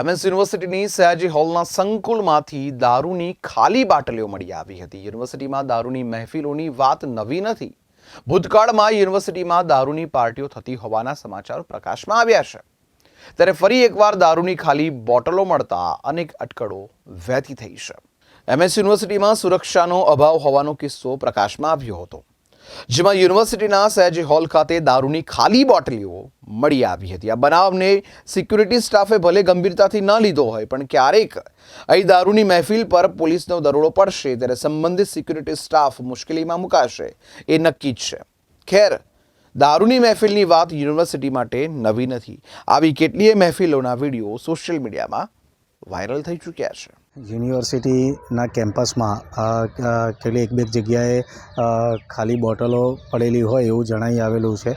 MS યુનિવર્સિટીની સયાજી હોલના સંકુલમાંથી દારૂની ખાલી બાટલીઓ મળી આવી હતી. યુનિવર્સિટીમાં દારૂની મહેફિલોની વાત નવી નથી. ભૂતકાળમાં યુનિવર્સિટીમાં દારૂની પાર્ટીઓ થતી હોવાના સમાચાર પ્રકાશમાં આવ્યા છે. ત્યારે ફરી એકવાર દારૂની ખાલી બોટલો મળતા અનેક અટકળો વહેતી થઈ છે. એમએસ યુનિવર્સિટીમાં સુરક્ષાનો અભાવ હોવાનો કિસ્સો પ્રકાશમાં આવ્યો હતો. જેમાં યુનિવર્સિટીના સયાજી હોલ ખાતે દારૂની ખાલી બોટલીઓ મળી આવી હતી. આ બનાવને સિક્યુરિટી સ્ટાફે ભલે ગંભીરતાથી ન લીધો હોય, પણ ક્યારેક અહીં દારૂની મહેફિલ પર પોલીસનો દરોડો પડશે ત્યારે સંબંધિત સિક્યુરિટી સ્ટાફ મુશ્કેલીમાં મુકાશે એ નક્કી જ છે. ખેર, દારૂની મહેફિલની વાત યુનિવર્સિટી માટે નવી નથી. આવી કેટલીય મહેફિલોના વીડિયો સોશિયલ મીડિયામાં વાયરલ થઈ ચૂક્યા છે. યુનિવર્સિટીના કેમ્પસમાં કેટલી એક બે જગ્યાએ ખાલી બોટલો પડેલી હોય એવું જણાઈ આવેલું છે.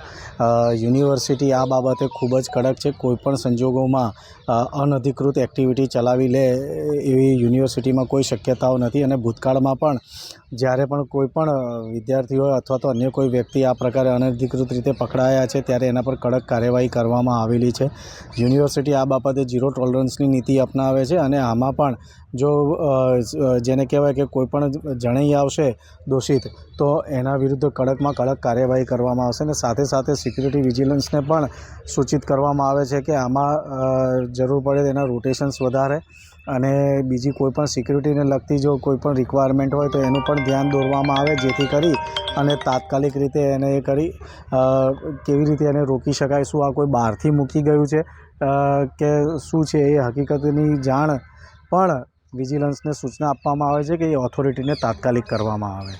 યુનિવર્સિટી આ બાબતે ખૂબ જ કડક છે. કોઈપણ સંજોગોમાં અનધિકૃત એક્ટિવિટી ચલાવી લે એવી યુનિવર્સિટીમાં કોઈ શક્યતાઓ નથી અને ભૂતકાળમાં પણ જ્યારે પણ કોઈ પણ અ, વિદ્યાર્થી હોય અથવા તો અન્ય કોઈ વ્યક્તિ આ પ્રકારે અનધિકૃત રીતે પકડાયા છે ત્યારે એના પર કડક કાર્યવાહી કરવામાં આવેલી છે. યુનિવર્સિટી આ બાબતે ઝીરો ટોલરન્સની નીતિ અપનાવે છે અને આમાં પણ જો જેને કહેવાય કે કોઈ પણ જણાઈ આવશે દોષિત, તો એના વિરુદ્ધ કડકમાં કડક કાર્યવાહી કરવામાં આવશે અને સાથે સાથે સિક્યુરિટી વિજિલન્સને પણ સૂચિત કરવામાં આવે છે કે આમાં જરૂર પડે તેના રોટેશન્સ વધારે અને બીજી કોઈ પણ સિક્યુરિટીને લગતી જો કોઈ પણ રિક્વાયરમેન્ટ હોય તો એનું પણ ધ્યાન દોરવામાં આવે જેથી કરી અને તાત્કાલિક રીતે એને એ કરી કેવી રીતે એને રોકી શકાય, શું આ કોઈ બહારથી મૂકી ગયું છે કે શું છે એ હકીકતની જાણ પણ વિજિલન્સને સૂચના આપવામાં આવે છે કે એ ઓથોરિટીને તાત્કાલિક કરવામાં આવે.